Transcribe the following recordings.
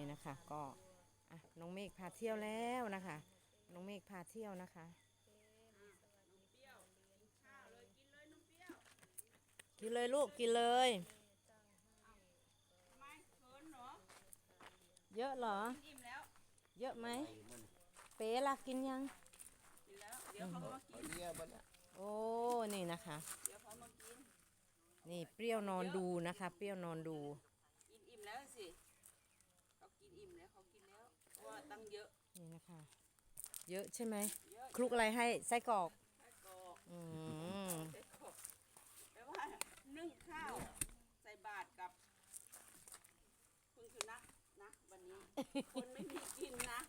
นี่นะคะก็อะน้องเมฆพาเที่ยวแล้วนะคะ น้องเมฆพาเที่ยวนะคะกินเลยลูกกินเลยเยอะเหรอ เยอะไหมเป๊ะล่ะกินยังกินแล้วเดี๋ยนโอ้นี่นะคะนนี่เปรี้ยวนอนดูนะคะ เปรี้ยวนอนดู ตั้งเยอะนี่นะคะ เยอะใช่ไหมเยอะคลุกอะไรให้ไส้กรอกไส้กรอกอืมไส้กรอกแปลว่านึ่งข้าวใส่บาตรกับ คุณสุนัขนะ วันนี้ คนไม่มีกินนะ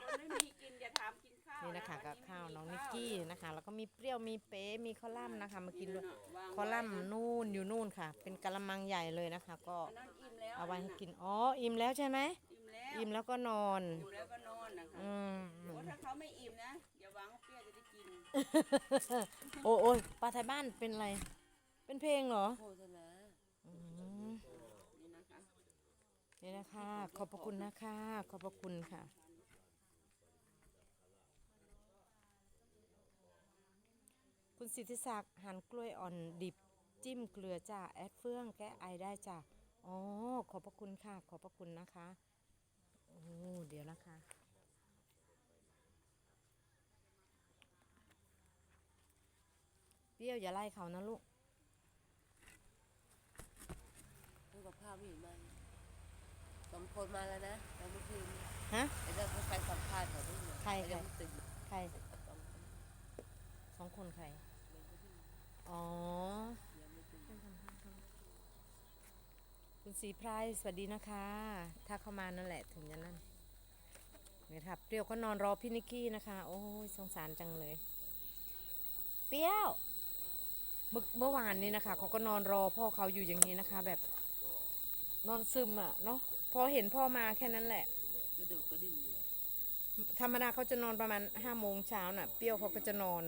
คนไม่มีกินอย่าถามกินข้าวนี่นะคะวักับไม่ข้าวมีน้องข้นิกกี้นะคะ แล้วก็มีเปรี้ยวมีเป๊ะมีข้าวล่ำนะคะ มากินด้วยวางข้าวไว้ล่ำนู่นอยู่นู่นค่ะ เป็นกะละมังใหญ่เลยนะคะ ก็อันนั้นอิ่มแล้วเอาไว้ให้กินอ๋ออิ่มแล้วใช่ไหมอิ่มแล้ว อิ่มแล้วก็นอนอิ่มแล้วก็นอนนะคะอืมเพราะถ้าเขาไม่อิ่มนะอย่าหวังว่าเปรี้ยวจะได้กินโอ้โอ้ยปลาไทยบ้านเป็นอะไร เป็นเพลงเหรอโฆษณาอืมนี่นะคะนี่นะคะ ขอบพระคุณนะคะ ขอบพระคุณค่ะ คุณสิทธิศักดิ์หั่นกล้วยอ่อนดิบจิ้มเกลือจ้าแอดเฟื่องแก้ไอได้จ้าอ๋อขอบพระคุณค่ะ ขอบพระคุณนะคะโอ้เดี๋ยวนะคะ เปรี้ยวอย่าไล่เขานะลูกดูกับข้าวไม่เห็นมาสองคนมาแล้วนะตอนเมื่อคืนฮะไอ้เรื่องเขาไปสัมภาษณ์เขาด้วยเนี่ยใครไอ้เรื่องใครตึกใครสองคนสองคนใคร อ๋อ ยังไม่ตึก คุณสีไพรสวัสดีนะคะ ถ้าเข้ามานั่นแหละถึงจะนั่นเนี่ยครับเปรี้ยวก็นอนรอพี่นิกกี้นะคะ โอ้ยสงสารจังเลย เปรี้ยวเมื่อเมื่อวานนี้นะคะเขาก็นอนรอพ่อเขาอยู่อย่างนี้นะคะ แบบนอนซึมอะเนาะพอเห็นพ่อมาแค่นั้นแหละกระดูกกระดิ่งธรรมดาเขาจะนอนประมาณห้าโมงเช้าน่ะ เปรี้ยวเขาก็จะนอน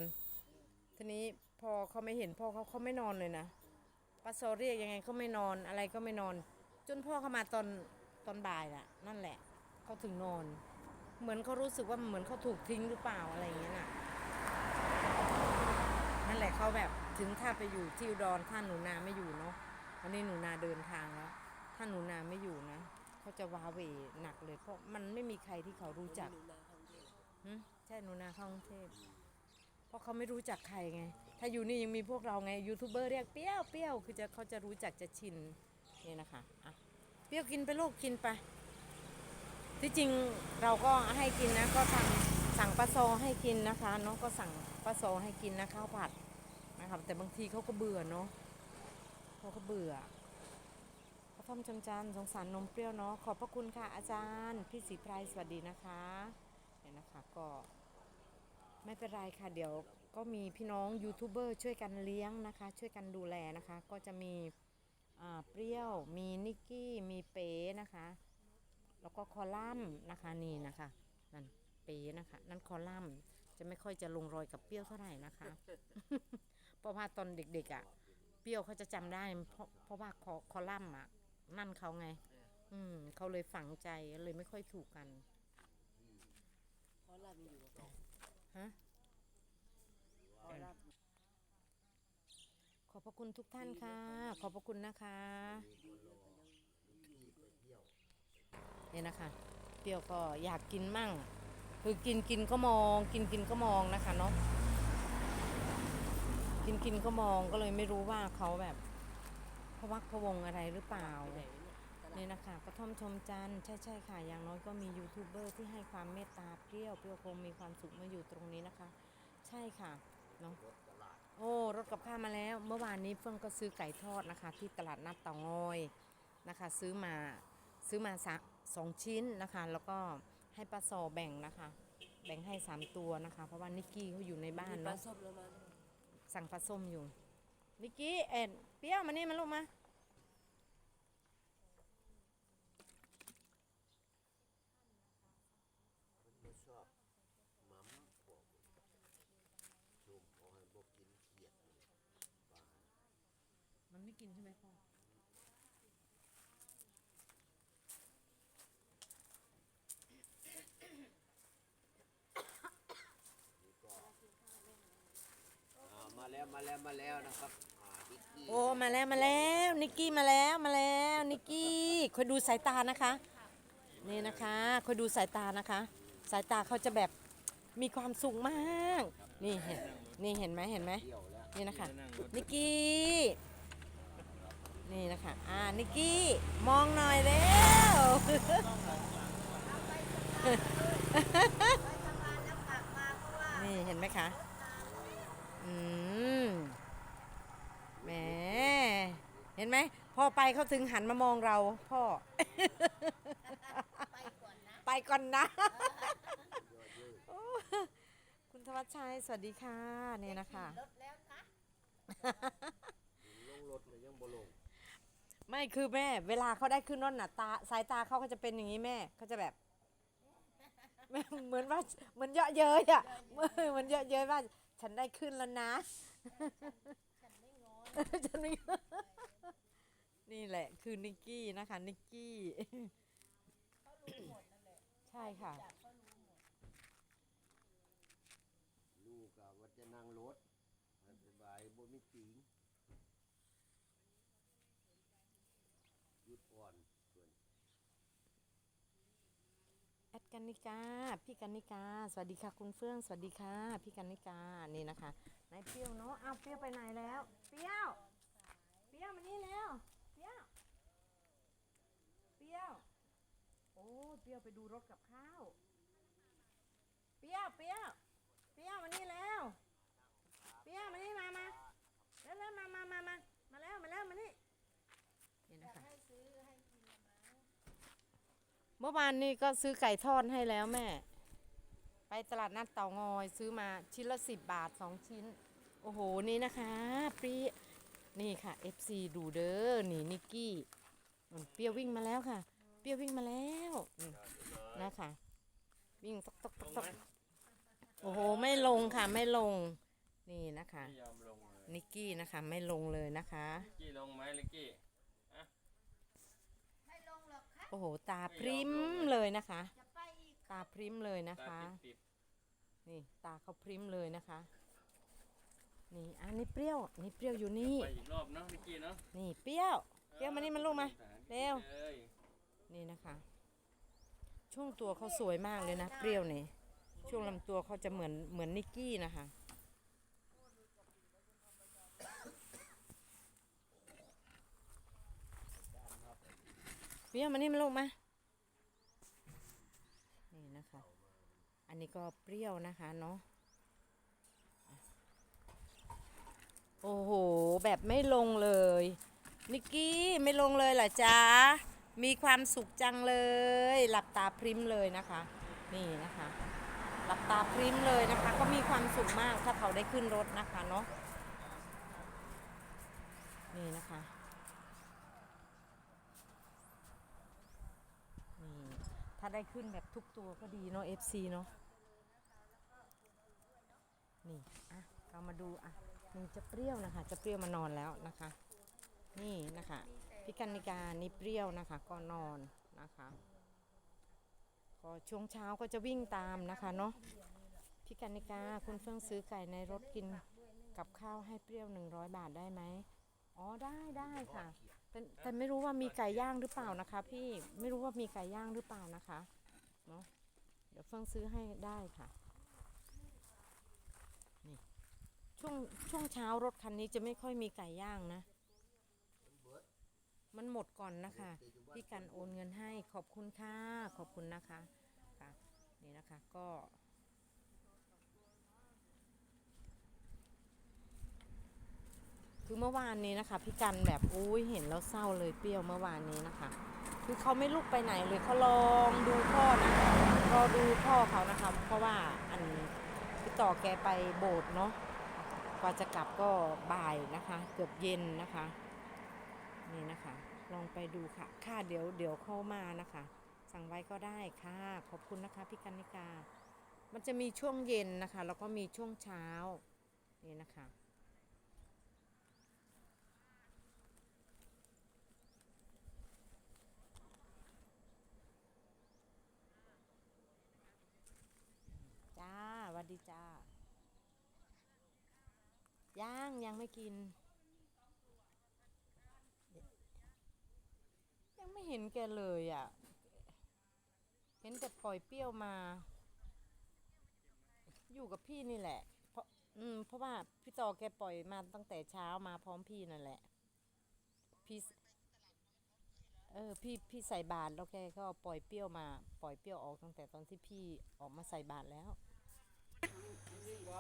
ทีนี้พอเขาไม่เห็นพ่อเขาเขาไม่นอนเลยนะ ป้าโซเรียกยังไงก็ไม่นอนอะไรก็ไม่นอน จนพ่อเขามาตอนตอนบ่ายน่ะ นั่นแหละเขาถึงนอน เหมือนเขารู้สึกว่าเหมือนเขาถูกทิ้งหรือเปล่าอะไรอย่างเงี้ยน่ะนั่นแหละเขาแบบถึงถ้าไปอยู่ที่อุดรถ้าหนูนาไม่อยู่เนาะวันนี้หนูนาเดินทางแล้วถ้าหนูนาไม่อยู่นะเขาจะว้าเหวหนักเลย เพราะมันไม่มีใครที่เขารู้จักหนูนาข้างเดียวหึใช่หนูนาเข้ากรุงเทพเพ ราะเขาไม่รู้จักใครไง ถ้าอยู่นี่ยังมีพวกเราไงยูทูบเบอร์เรียกเปี้ยวเปี้ยวคือจะเขาจะรู้จักจะชินนี่นะคะอะเปี้ยวกินไปลูกกินไป ที่จริงเราก็ให้กินนะก็สั่งสั่งปลาโซให้กินนะคะเนาะก็สั่งปลาโซให้กินนะข้าวผัดนะครับแต่บางทีเขาก็เบื่อเนาะเขาก็เบื่อพระท่อมจำจันสงสารนมเปรี้ยวเนาะขอบพระคุณค่ะอาจารย์ พี่ศรีไพรสวัสดีนะคะ ไม่เป็นไรค่ะ เดี๋ยวก็มีพี่น้องยูทูบเบอร์ช่วยกันเลี้ยงนะคะ ช่วยกันดูแลนะคะ ก็จะมีอ่าเปรี้ยว มีนิกกี้ มีเป๋นะคะ แล้วก็คอลัมน์นะคะนี่นะคะนั่นเป๋นะคะ นั่นคอลัมน์จะไม่ค่อยจะลงรอยกับเปรี้ยวเท่าไหร่นะคะ เพราะว่าตอนเด็กๆอะเปรี้ยวเขาจะจำได้ เพราะเพราะว่าคอคอลัมน์อะนั่นเขาไง อืมเขาเลยฝังใจเลยไม่ค่อยถูกกันเพราะเรามีอยู่กับฮะ เพราะเรา ขอบ พระคุณทุกท่านค่ะ ขอบพระคุณนะคะเนี่ยนะคะเปรี้ยวก็อยากกินมั่ง คือกินกินก็มอง กินกินก็มองนะคะเนาะกินกินก็มองก็เลยไม่รู้ว่าเขาแบบพวักพวงอะไรหรือเปล่าเนี่ยนี่นะคะกระท่อมชมจันทร์ใช่ใช่ค่ะ อย่างน้อยก็มียูทูบเบอร์ที่ให้ความเมตตาเปรี้ยวเปรี้ยวคงมีความสุขมาอยู่ตรงนี้นะคะ ใช่ค่ะเนาะ โอ้รถกับข้าวมาแล้ว เมื่อวานนี้เฟื่องก็ซื้อไก่ทอดนะคะ ที่ตลาดนัดเตางอยนะคะ ซื้อมาซื้อมาสะสองชิ้นนะคะ แล้วก็ให้ป้าซอแบ่งนะคะ แบ่งให้สามตัวนะคะ เพราะว่านิกกี้เขาอยู่ในบ้านมีปลาเนาะส้มแล้วมาสั่งปลาส้มอยู่นิกกี้เอ็นเปรี้ยวมานี่มาลูกมาินใช่ไหมพ่อาแล้วมาแล้วมาแล้วนะครับโอ้มาแล้วมาแล้วนิกกี้มาแล้วมาแล้วนิกกี้คอยดูสายตานะคะนี่นะคะคอยดูสายตานะคะ สายตาเขาจะแบบมีความสุขมาก นี่เห็นนี่เห็นไหมเห็นไหมนี่นะคะนิกกี้ นี่นะคะ อ่า นิกกี้ มองหน่อยเร็วนี่เห็นไหมคะ อืม แหม เห็นไหม พอไปเขาถึงหันมามองเราพ่อ ไปก่อนนะโอ้คุณธวัชชัย สวัสดีค่ะ นี่นะคะลงรถเลยยังบ่ลง ไม่คือแม่ เวลาเขาได้ขึ้นรถน่ะตาสายตาเขาก็จะเป็นอย่างนี้แม่เขาจะแบบเหมือนว่าเหมือนเยอะเย้ยอะเหมือนเยอะเย้ยว่า ฉันได้ขึ้นแล้วนะ ฉันไม่งอนนี่แหละ คือนิกกี้นะคะนิกกี้ใช่ค่ะลูกอะว่าจะนั่งรถสบายบ่มีติงุดก่อนส่วนแอดกันนิกา พี่กันนิกา สวัสดีค่ะคุณเฟื่อง สวัสดีค่ะ พี่กันนิกา นี่นะคะนายเปรี้ยวเนาะ อ้าวเปรี้ยวไปไหนแล้ว เปรี้ยว เปรี้ยวมานี่แล้ว เปรี้ยว เปรี้ยว โอ้เปรี้ยวไปดูรถกับข้าว เปรี้ยว เปรี้ยว เปรี้ยวมานี่แล้ว เปรี้ยวมานี่มามาเร็วเร็วมามามามามาแล้วมาแล้วมานี่นะคะ เมื่อวานนี้ก็ซื้อไก่ทอดให้แล้วแม่ ไปตลาดนัดเตางอยซื้อมาชิ้นละสิบบาทสองชิ้น โอ้โหนี่นะคะปรีนี่ค่ะ FC ดูเด้อนี่นิกกี้มันเปรี้ยววิ่งมาแล้วค่ะ เปรี้ยววิ่งมาแล้วนี่นะคะวิ่งตกตกตกตกโอ้โห ไม่ลงค่ะ ไม่ลง นี่นะคะไม่ยอมลงเลยนิกกี้นะคะ ไม่ลงเลยนะคะลิกกี้ลงไหมลิกกี้โอ้โหตาพริ้มเลยนะคะ ตาพริ้มเลยนะตาคะปิดนี่ตาเขาพริ้มเลยนะคะ นี่อันนี้เปรี้ยว นี่เปรี้ยวอยู่นี่ๆไปอีกรอบเนาะลิกกี้เนาะนี่เปรี้ยว เปรี้ยวมานี่มันลูกมาเร็ว เลยนี่นะคะ ช่วงตัวเขาสวยมากเลยนะ เปรี้ยวนี่ ช่วงลำตัวเขาจะเหมือนเหมือนนิกกี้นะคะ เปรี้ยวมานี่มาลูกมานี่นะคะ อันนี้ก็เปรี้ยวนะคะเนาะโอ้โห แบบไม่ลงเลยนิกกี้ไม่ลงเลยเหรอจ๊ะมีความสุขจังเลย หลับตาพริ้มเลยนะคะ นี่นะคะ หลับตาพริ้มเลยนะคะ ก็มีความสุขมากถ้าเขาได้ขึ้นรถนะคะเนาะนี่นะคะ นี่ ถ้าได้ขึ้นแบบทุกตัวก็ดีเนาะ FC เนาะนี่อะเรามาดูอะนี่จะเปรี้ยวนะคะ จะเปรี้ยวมานอนแล้วนะคะ นี่นะคะพี่กันนิกานี่เปรี้ยวนะคะ ก็นอนนะคะก็ช่วงเช้าก็จะวิ่งตามนะคะเนาะพี่กันนิกาคุณเฟื่องซื้อไก่ในรถกินกับข้าวให้เปรี้ยว100บาทได้ไหมอ๋อได้ได้ค่ะ แต่แต่ไม่รู้ว่ามีไก่ย่างหรือเปล่านะคะ พี่ไม่รู้ว่ามีไก่ย่างหรือเปล่านะคะเนาะเดี๋ยวเฟื่องซื้อให้ได้ค่ะนี่ช่วงช่วงเช้ารถคันนี้จะไม่ค่อยมีไก่ย่างนะ มันหมดก่อนนะคะพี่กันโอนเงินให้ขอบคุณค่ะขอบคุณนะคะค่ะนี่นะคะก็ คือเมื่อวานนี้นะคะ พี่กันแบบอุ้ยเห็นแล้วเศร้าเลยเปรี้ยวเมื่อวานนี้นะคะ คือเขาไม่ลุกไปไหนเลยเขาลองดูพ่อนะรอดูพ่อเขานะคะ เพราะว่าอันพี่ต่อแกไปโบสถ์เนาะกว่าจะกลับก็บ่ายนะคะ เกือบเย็นนะคะ นี่นะคะ ลองไปดูค่ะ ค่ะเดี๋ยวเดี๋ยวเข้ามานะคะ สั่งไว้ก็ได้ค่ะ ขอบคุณนะคะพี่กันนิกา มันจะมีช่วงเย็นนะคะ แล้วก็มีช่วงเช้านี่นะคะ จ้าสวัส ดีจ้ายังยังไม่กิน ยังไม่เห็นแกเลยอะ เห็นแต่ปล่อยเปรี้ยวมา อยู่กับพี่นี่แหละ เพราะอืมเพราะว่าพี่ต่อแกปล่อยมาตั้งแต่เช้ามาพร้อมพี่นั่นแหละ พี่เออพี่พี่ใส่บาตรแล้วแกก็ปล่อยเปรี้ยวมา ปล่อยเปรี้ยวออกตั้งแต่ตอนที่พี่ออกมาใส่บาตรแล้ว นี่บ่